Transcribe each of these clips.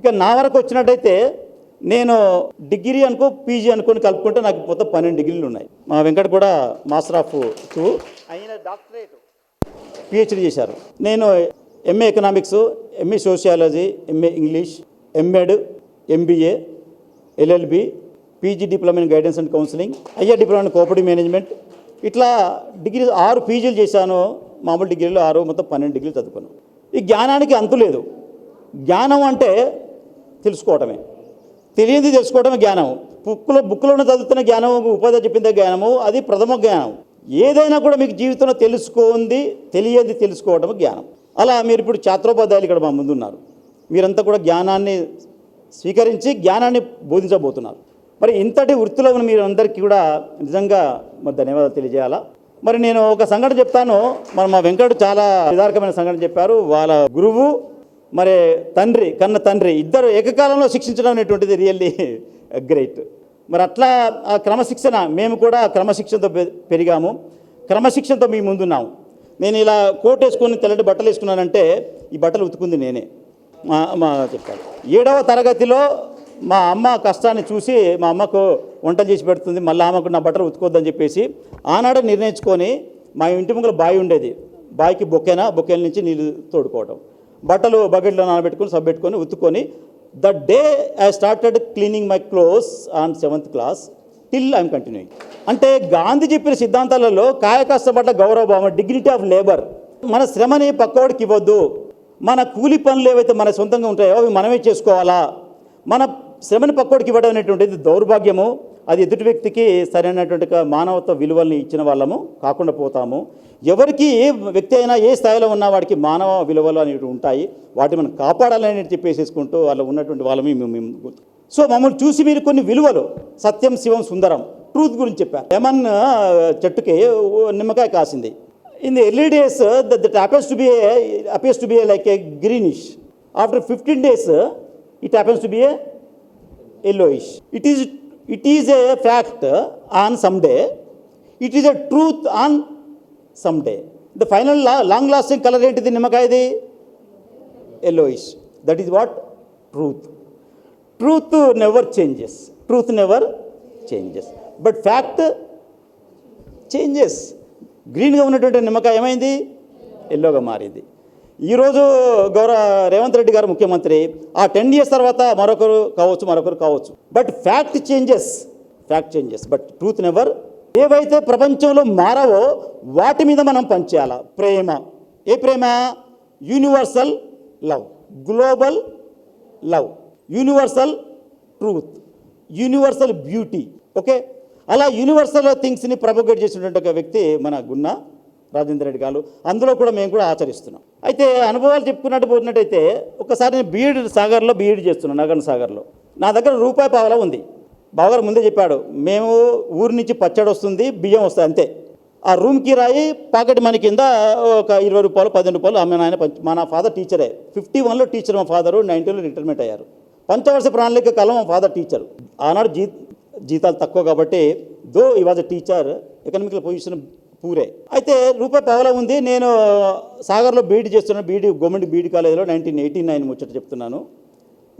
ఇక నా వరకు వచ్చినట్టయితే నేను డిగ్రీ అనుకో పీజీ అనుకొని కలుపుకుంటే నాకు మొత్తం పన్నెండు డిగ్రీలు ఉన్నాయి. మా వెంకట్ కూడా మాస్టర్ ఆఫ్ టూ ఆయన డాక్టరేట్. పిహెచ్డి చేశారు. నేను MA economics MA sociology MA English MEd MBA LLB PG diploma in guidance and counselling IR diploma in cooperative management ఇట్లా డిగ్రీ ఆరు పీజీలు చేశాను. మామూలు డిగ్రీలు ఆరు మొత్తం పన్నెండు డిగ్రీలు చదువుకున్నాను. ఈ జ్ఞానానికి అంతు లేదు. జ్ఞానం అంటే తెలుసుకోవటమే. తెలియంది తెలుసుకోవటమే జ్ఞానం బుక్లో బుక్లోనే చదువుతున్న జ్ఞానం ఉపాధి చెప్పిందే జ్ఞానము అది ప్రథమ జ్ఞానం ఏదైనా కూడా మీకు జీవితంలో తెలుసుకోంది తెలియంది తెలుసుకోవడం జ్ఞానం. అలా మీరు ఇప్పుడు ఛాత్రోపాధ్యాయులు ఇక్కడ మా ముందున్నారు. మీరంతా కూడా జ్ఞానాన్ని స్వీకరించి జ్ఞానాన్ని బోధించబోతున్నారు. మరి ఇంతటి వృత్తిలో ఉన్న మీరు అందరికీ కూడా నిజంగా మరి ధన్యవాదాలు తెలియజేయాలా? మరి నేను ఒక సంఘటన చెప్తాను. మరి మా వెంకట్ చాలా విధారకమైన సంఘటన చెప్పారు. వాళ్ళ గురువు మరి తండ్రి కన్న తండ్రి ఇద్దరు ఏకకాలంలో శిక్షించడం అనేటువంటిది రియల్లీ గ్రేట్. మరి అట్లా ఆ క్రమశిక్షణ మేము కూడా క్రమశిక్షణతో పె- పెరిగాము. క్రమశిక్షణతో మీ ముందున్నాము నేను ఇలా కోట్ వేసుకొని తెల్లటి బట్టలు వేసుకున్నానంటే ఈ బట్టలు ఉతుకుంది నేనే. మా మా ఏడవ తరగతిలో మా అమ్మ కష్టాన్ని చూసి మా అమ్మకు వంటలు చేసి పెడుతుంది. మళ్ళీ ఆమెకు నా బట్టలు ఉతుకోద్దని చెప్పేసి ఆనాడు నిర్ణయించుకొని మా ఇంటి ముంగల బావి ఉండేది. బావికి బొక్కేనా? బొక్కేల నుంచి నీళ్ళు తోడుకోవడం బట్టలు బకెట్లో నానబెట్టుకొని సబ్బెట్టుకొని ఉత్తుకొని the day I started cleaning my clothes on seventh class till I'm continuing. అంటే గాంధీ చెప్పిన సిద్ధాంతాలలో కాయ కష్టపడ్డ గౌరవభావం డిగ్నిటీ ఆఫ్ లేబర్. మన శ్రమని పక్కోడికి ఇవ్వద్దు. మన కూలి పనులు ఏవైతే మన సొంతంగా ఉంటాయో అవి మనమే చేసుకోవాలా? మన శ్రమని పక్కోడికి ఇవ్వడం అనేటువంటిది దౌర్భాగ్యము. అది ఎదుటి వ్యక్తికి సరైనటువంటి మానవత్వ విలువల్ని ఇచ్చిన వాళ్ళము కాకుండా పోతాము. ఎవరికి ఏ వ్యక్తి అయినా ఏ స్థాయిలో ఉన్న వాడికి మానవ విలువలు అనేవి ఉంటాయి. వాటిని మనం కాపాడాలని చెప్పేసేసుకుంటూ వాళ్ళు ఉన్నటువంటి వాళ్ళమి మేము మేము సో మమ్మల్ని చూసి మీరు కొన్ని విలువలు సత్యం శివం సుందరం ట్రూత్ గురించి చెప్పారు. లెమన్ చెట్టుకి నిమ్మకాయ కాసింది. In the early days that appears to be appears to be like a greenish after fifteen days it happens to be a yellowish. It is it is a fact on some day it is a truth on some day the final long lasting colour ఏంటిది? నిమ్మకాయది? Yellowish that is what truth truth never changes truth never changes but fact changes గ్రీన్గా ఉన్నటువంటి నిమ్మకాయ ఏమైంది? ఎల్లోగా మారింది. ఈరోజు గౌరవ రేవంత్ రెడ్డి గారు ముఖ్యమంత్రి ఆ టెన్ ఇయర్స్ తర్వాత మరొకరు కావచ్చు మరొకరు కావచ్చు. But fact changes fact changes but truth never ఏవైతే ప్రపంచంలో మారవో వాటి మీద మనం పనిచేయాల. ప్రేమ. ఏ ప్రేమ? Universal love global love universal truth universal beauty okay అలా యూనివర్సల్ థింగ్స్ని ప్రొపగేట్ చేసినటువంటి ఒక వ్యక్తి మన గున్నా రాజేంద్ర రెడ్డి గారు. అందులో కూడా మేము కూడా ఆచరిస్తున్నాం. అయితే అనుభవాలు చెప్పుకున్నట్టు పోతున్నట్టయితే ఒకసారి నేను బీఈడి సాగర్లో బీఈడి చేస్తున్నాను నగన్ సాగర్లో. నా దగ్గర రూపాయి పావలా ఉంది. బావగారు ముందే చెప్పాడు మేము ఊరి నుంచి పచ్చడి వస్తుంది బియ్యం వస్తుంది అంతే. ఆ రూమ్ కిరాయి పాకెట్ మనీ కింద ఒక ఇరవై రూపాయలు పదిహేను రూపాయలు ఆమె నాయన పంచ మా నా ఫాదర్ టీచరే. ఫిఫ్టీ వన్లో టీచర్ మా ఫాదరు నైన్టీలో రిటైర్మెంట్ అయ్యారు. పంచవర్ష ప్రణాళిక కాలం మా ఫాదర్ టీచర్. ఆనాడు జీ జీతాలు తక్కువ కాబట్టి though he was a teacher economical position poor. అయితే రూపాయి పావలా ఉంది. నేను సాగర్లో బీఈడి చేస్తున్నాను. బీఈడి గవర్నమెంట్ బీఈడి కాలేజీలో నైన్టీన్ ఎయిటీ నైన్ ముచ్చట చెప్తున్నాను.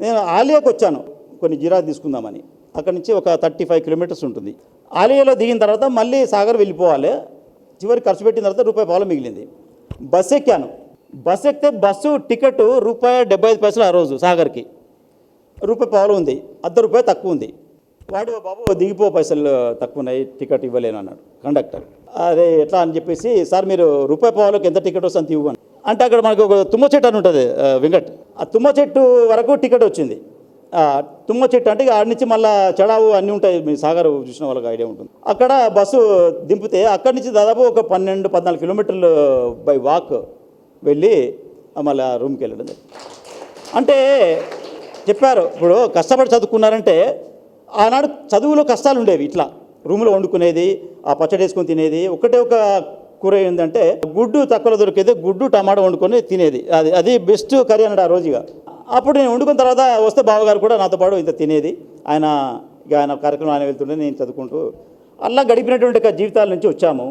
నేను ఆలియాకి వచ్చాను. కొన్ని జిరా తీసుకుందామని. అక్కడ నుంచి ఒక థర్టీ ఫైవ్ కిలోమీటర్స్ ఉంటుంది. ఆలియాలో దిగిన తర్వాత మళ్ళీ సాగర్ వెళ్ళిపోవాలి. చివరి ఖర్చు పెట్టిన తర్వాత రూపాయి పావులు మిగిలింది. బస్ ఎక్కాను. బస్ ఎక్కితే బస్సు టికెట్ రూపాయి డెబ్బై ఐదు పైసలు ఆ రోజు సాగర్కి. రూపాయి పావులు ఉంది. అర్ధ రూపాయి తక్కువ ఉంది. వాడు బాబు దిగిపో పైసలు తక్కువ ఉన్నాయి. టికెట్ ఇవ్వలేను అన్నాడు. కండక్టర్. అదే ఎట్లా అని చెప్పేసి సార్ మీరు రూపాయి పావులకు ఎంత టికెట్ వస్తుంది ఇవ్వను అంటే అక్కడ మనకు ఒక తుమ్మ చెట్టు అని ఉంటుంది వెంకట్. ఆ తుమ్మ చెట్టు వరకు టికెట్ వచ్చింది. తుమ్మ చెట్టు అంటే ఆడి నుంచి మళ్ళీ చెడావు అన్నీ ఉంటాయి. మీ సాగర్ చూసిన వాళ్ళకి ఐడియా ఉంటుంది. అక్కడ బస్సు దింపితే అక్కడి నుంచి దాదాపు ఒక పన్నెండు పద్నాలుగు కిలోమీటర్లు బై వాక్ వెళ్ళి మళ్ళీ ఆ రూమ్కి వెళ్ళడం అంటే చెప్పారు ఇప్పుడు కష్టపడి చదువుకున్నారంటే ఆనాడు చదువులో కష్టాలు ఉండేవి ఇట్లా. రూమ్లో వండుకునేది ఆ పచ్చడి వేసుకొని తినేది. ఒకటే ఒక కూర ఏంటంటే గుడ్డు తక్కువలో దొరికేది గుడ్డు టమాటా వండుకొని తినేది. అది అది బెస్ట్ కర్రీ అన్నాడు ఆ రోజుగా. అప్పుడు నేను వండుకున్న తర్వాత వస్తే బావగారు కూడా నాతో పాటు ఇంత తినేది. ఆయన ఇక ఆయన కార్యక్రమం ఆయన వెళ్తుండే నేను చదువుకుంటూ అలా గడిపినటువంటి జీవితాల నుంచి వచ్చాము.